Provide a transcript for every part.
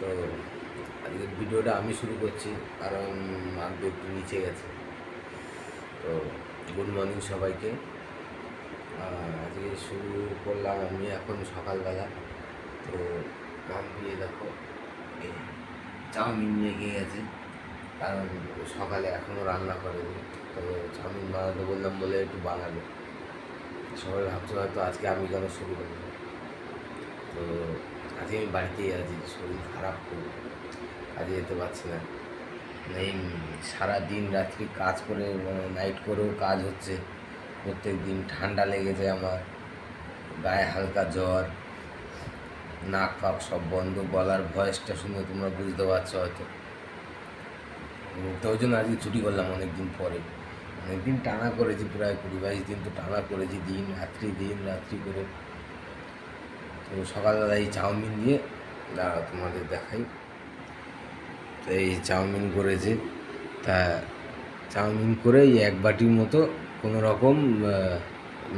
তো আজকের ভিডিওটা আমি শুরু করছি, কারণ মাকে একটু নিচে গেছে। তো গুড মর্নিং সবাইকে। আজকে শুরু করলাম আমি এখন সকালবেলা। তো মাম দিয়ে দেখো, এই চাউমিন গিয়ে গেছে, কারণ সকালে এখনও রান্না করেনি। তো চাউমিন বানাতে বললাম বলে একটু বানালো সবাই ভাবছে হয়তো আজকে আমি কেন শুরু করব। তো আজকে আমি বাড়িতেই আছি শরীর খারাপ খুব কাজে যেতে পারছি না। এই সারা দিন রাত্রি কাজ করে নাইট করেও কাজ হচ্ছে। প্রত্যেক দিন ঠান্ডা লেগেছে আমার, গায়ে হালকা জ্বর, নাক ফাক সব বন্ধ, গলার ভয়েসটা শুনে তোমরা বুঝতে পারছ হয়তো। তো ওই জন্য আজকে ছুটি করলাম অনেক দিন পরে। অনেক দিন টানা করেছি, প্রায় কুড়ি বাইশ দিন তো টানা করেছি দিন, রাত্রি দিন, রাত্রি করে। তো সকালবেলা এই চাউমিন দিয়ে দাঁড়া তোমাদের দেখাই। তো এই চাউমিন করেছে। তা চাউমিন করে এই এক বাটির মতো কোনো রকম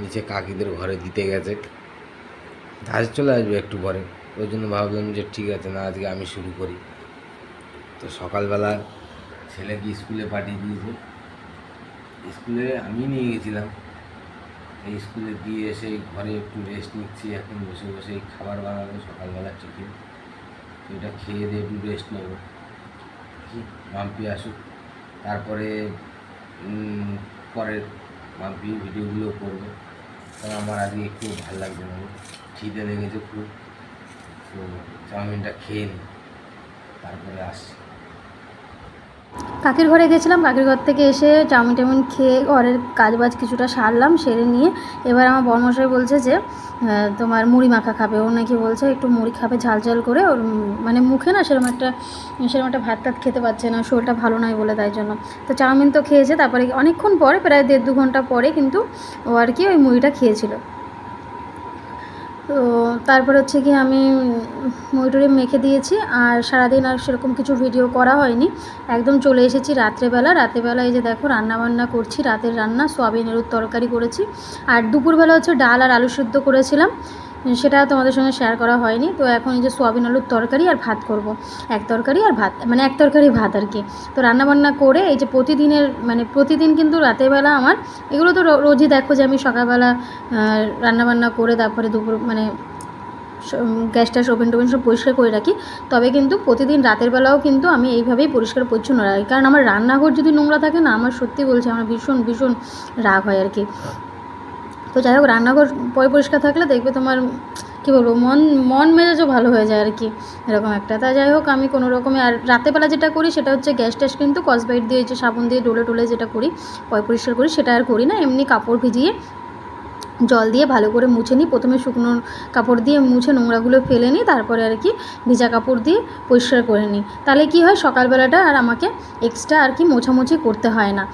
নিচে কাকিদের ঘরে দিতে গেছে। আজ চলে আসবে একটু পরে। ওই জন্য ভাবলাম যে ঠিক আছে, না আজকে আমি শুরু করি। তো সকালবেলা ছেলেকে স্কুলে পাঠিয়ে দিয়েছে। স্কুলে আমি নিয়ে গেছিলাম। স্কুলে দিয়ে এসে ঘরে একটু রেস্ট নিচ্ছি, এখন বসে বসে এই খাবার বানাবো সকালবেলা টিফিন তো এটা খেয়ে দিয়ে একটু রেস্ট নেব। কি? মাম্পি আসুক। তারপরে পরের মাম্পি ভিডিওগুলো করব। কারণ আমার আজকে একটু ভালো লাগবে না। খিদে লেগেছে খুব। তো চাউমিনটা খেয়ে নিই। তারপরে আসছি। কাকির ঘরে গেছিলাম, কাকির ঘর থেকে এসে চাউমিন টাউমিন খেয়ে ঘরের কাজ বাজ কিছুটা সারলাম, সেরে নিয়ে এবার আমার বর্মশাই বলছে যে তোমার মুড়ি মাখা খাবে। ও নাকি বলছে একটু মুড়ি খাবে ঝাল ঝাল করে, ওর মানে মুখে না সেরকম একটা সেরকম একটা ভাত টাত খেতে পারছে না, শরীরটা ভালো নয় বলে তাই জন্য। তো চাউমিন তো খেয়েছে, তারপরে অনেকক্ষণ পরে, প্রায় দেড় দু ঘণ্টা পরে কিন্তু ও আর কি ওই মুড়িটা খেয়েছিল। তো তারপর হচ্ছে কি আমি ময়ূরে মেখে দিয়েছি আর সারাদিন আর সেরকম কিছু ভিডিও করা হয়নি। একদম চলে এসেছি রাত্রেবেলা। রাত্রেবেলা এই যে দেখো রান্না বান্না করছি, রাতের রান্না সোয়াবিনের তরকারি করেছি। আর দুপুরবেলা হচ্ছে ডাল আর আলু সিদ্ধ করেছিলাম। সেটা তোমাদের সঙ্গে শেয়ার করা হয়নি। তো এখন এই যে সোয়াবিন আলুর তরকারি আর ভাত করব। এক তরকারি আর ভাত মানে এক তরকারি ভাত আর কি। তো রান্নাবান্না করে এই যে প্রতিদিনের মানে প্রতিদিন কিন্তু রাতেরবেলা আমার, এগুলো তো রোজই দেখো যে আমি সকালবেলা রান্নাবান্না করে তারপরে দুপুর মানে গ্যাস ট্যাস, ওভেন টোভেন সব পরিষ্কার করে রাখি। তবে কিন্তু প্রতিদিন রাতের বেলাও কিন্তু আমি এইভাবেই পরিষ্কার পরিচ্ছন্ন রাখি। কারণ আমার রান্নাঘর যদি নোংরা থাকে না, আমার সত্যি বলছে, আমার ভীষণ ভীষণ রাগ হয় আর কি। তো যাই হোক, রান্নাঘর পয় পরিষ্কার থাকলে দেখবে তোমার, কী বলব, মন মন মেজাজও ভালো হয়ে যায় আর কি, এরকম একটা। তা যাই হোক, আমি কোনো রকমে, আর রাতেবেলা যেটা করি সেটা হচ্ছে গ্যাস ট্যাস কিন্তু, কসবাইট দিয়ে যে সাবুন দিয়ে ডোলে টোলে যেটা করি, পয় পরিষ্কার করি, সেটা আর করি না, এমনি কাপড় ভিজিয়ে জল দিয়ে ভালো করে মুছে নিই। প্রথমে শুকনো কাপড় দিয়ে মুছে নোংরাগুলো ফেলে নিই, তারপরে আর কি ভিজা কাপড় দিয়ে পরিষ্কার করে নিই। তাহলে কি হয়, সকালবেলাটা আর আমাকে এক্সট্রা আর কি মোছামুছি করতে হয় না।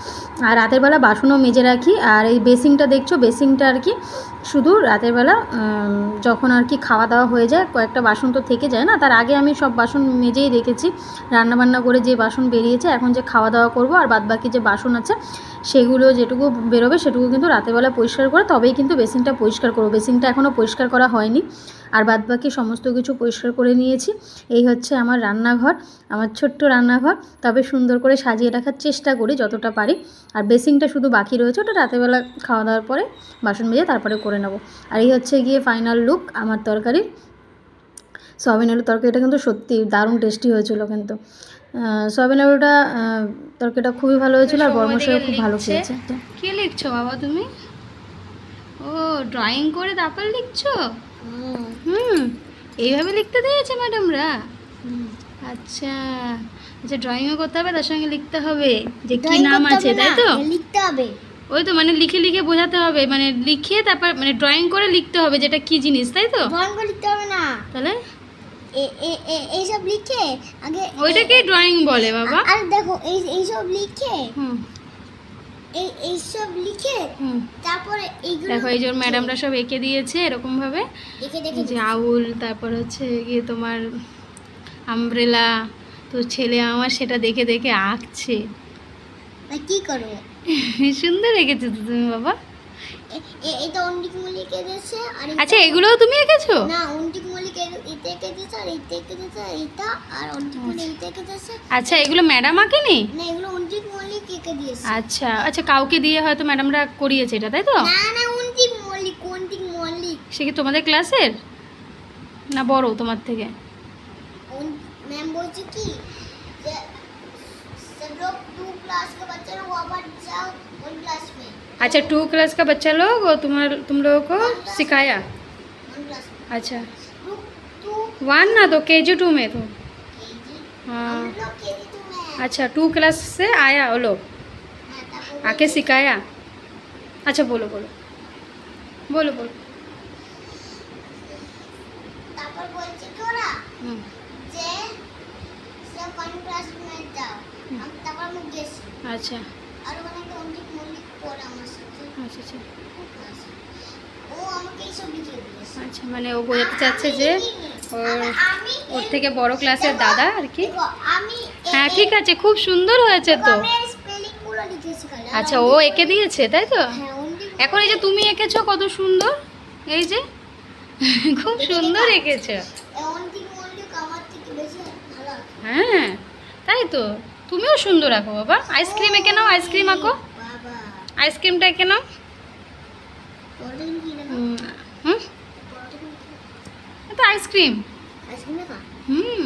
আর রাতের বেলা বাসনও মেজে রাখি। আর এই বেসিংটা দেখছ বেসিংটা আর কি শুধু রাতের বেলা যখন আর কি খাওয়া দাওয়া হয়ে যায়, কয়েকটা বাসন তো থেকে যায় না, তার আগে আমি সব বাসন মেজেই রেখেছি। রান্নাবান্না করে যে বাসন বেরিয়েছে, এখন যে খাওয়া দাওয়া করব আর বাদ বাকি যে বাসন আছে, সেগুলো যেটুকু বেরোবে, সেটুকু কিন্তু রাতেরবেলা পরিষ্কার করে, তবেই কিন্তু বেসিনটা পরিষ্কার করব। বেসিনটা এখনও পরিষ্কার করা হয়নি। আর বাদবাকি সমস্ত কিছু পরিষ্কার করে নিয়েছি। এই হচ্ছে আমার রান্নাঘর আমার ছোট্ট রান্নাঘর। তবে সুন্দর করে সাজিয়ে রাখার চেষ্টা করি যতটা পারি। আর বেসিংটা শুধু বাকি রয়েছে ওটা রাতেরবেলা খাওয়া দাওয়ার পরে বাসন মেজে তারপরে করে নেব। আর এই হচ্ছে গিয়ে ফাইনাল লুক আমার তরকারির সয়াবিন আলুর তরকারিটা কিন্তু সত্যি দারুণ টেস্টি হয়েছিল কিন্তু। সয়াবিন আলুটা তরকারিটা খুবই ভালো হয়েছিল আর বর্মশাইও খুব ভালো খেয়েছে। কি লিখছো বাবা তুমি? ও ড্রয়িং করে তারপর লিখছো? হুম এইভাবে লিখতে দিয়েছে ম্যাডামরা? আচ্ছা। আচ্ছা ড্রয়িংও করতে হবে তার সঙ্গে লিখতে হবে যে কি নাম আছে তাই তো? লিখতে হবে। ওই তো মানে লিখে লিখে বোঝাতে হবে মানে লিখে তারপর মানে ড্রয়িং করে লিখতে হবে যেটা কি জিনিস তাই তো? ড্রয়িং করে লিখতে হবে না। তাহলে? এ- এ- এ- এইসব লিখে আগে ওইটাকেই ড্রয়িং বলে বাবা। আর দেখো এই এইসব লিখে হুম। এই এইসব লিখে তারপরে এইগুলো দেখো এই যে ম্যাডামরা সব এঁকে দিয়েছে এরকম ভাবে যে আউল তারপর হচ্ছে গিয়ে তোমার আমব্রেলা তো ছেলে আমার সেটা দেখে দেখে আঁকছে। তা কি করব? সুন্দর এঁকেছো তো তুমি বাবা। আচ্ছা এগুলোও তুমি এঁকেছো? না আচ্ছা এগুলো ম্যাডাম আঁকেনি না এগুলো অন্ডিক মল্লিক এঁকে দিয়েছে আচ্ছা আচ্ছা কাউকে দিয়ে হয়তো ম্যাডামরা করিয়েছে এটা তাই তো না না অন্ডিক মল্লিক অন্ডিক মল্লিক সে কি তোমাদের ক্লাসের না বড় তোমার থেকে मैम बोलती कि जे सब लोग टू क्लास के बच्चे लोग वापस जाओ वन क्लास में अच्छा टू क्लास का बच्चा लोग और तुम्हार तुम लोगों को सिखाया वन क्लास में अच्छा टू टू वन ना तो के जी टू में तो केजी हाँ हम लोग केजी टू में हैं अच्छा टू क्लास से आया वो लोग हाँ, ताको आके सिखाया अच्छा बोलो बोलो बोलो बोलो তারপর বলছে কি ওরা হুম, যে সব ওয়ান ক্লাস में যাও হুম। আমি তারপর আমি গেছি अच्छा আর ওখানে একটা অনেক মল্লিক পড়ে আমার সাথে আচ্ছা আচ্ছা খুব ক্লাস ও আমাকে এইসব লিখে দিয়েছে আচ্ছা মানে ও বোঝাতে চাচ্ছে যে ওর ওর থেকে বড় ক্লাসের দাদা আর কি। হ্যাঁ ঠিক আছে খুব সুন্দর হয়েছে তো। আচ্ছা ও এঁকে দিয়েছে তাই তো? হ্যাঁ, এখন এই যে তুমি এঁকেছো কত সুন্দর এই যে? খুব সুন্দর এঁকেছো। হ্যাঁ তাই তো? তুমিও সুন্দর আঁকো বাবা। আইসক্রিম এঁকে নাও আইসক্রিম আঁকো। আইসক্রিমটা এঁকে নাও পরোটা কিন্তু কিনে দাও। হুম হুম পরোটা কিন্তু কিনে দাও। এটা আইসক্রিম? হুম।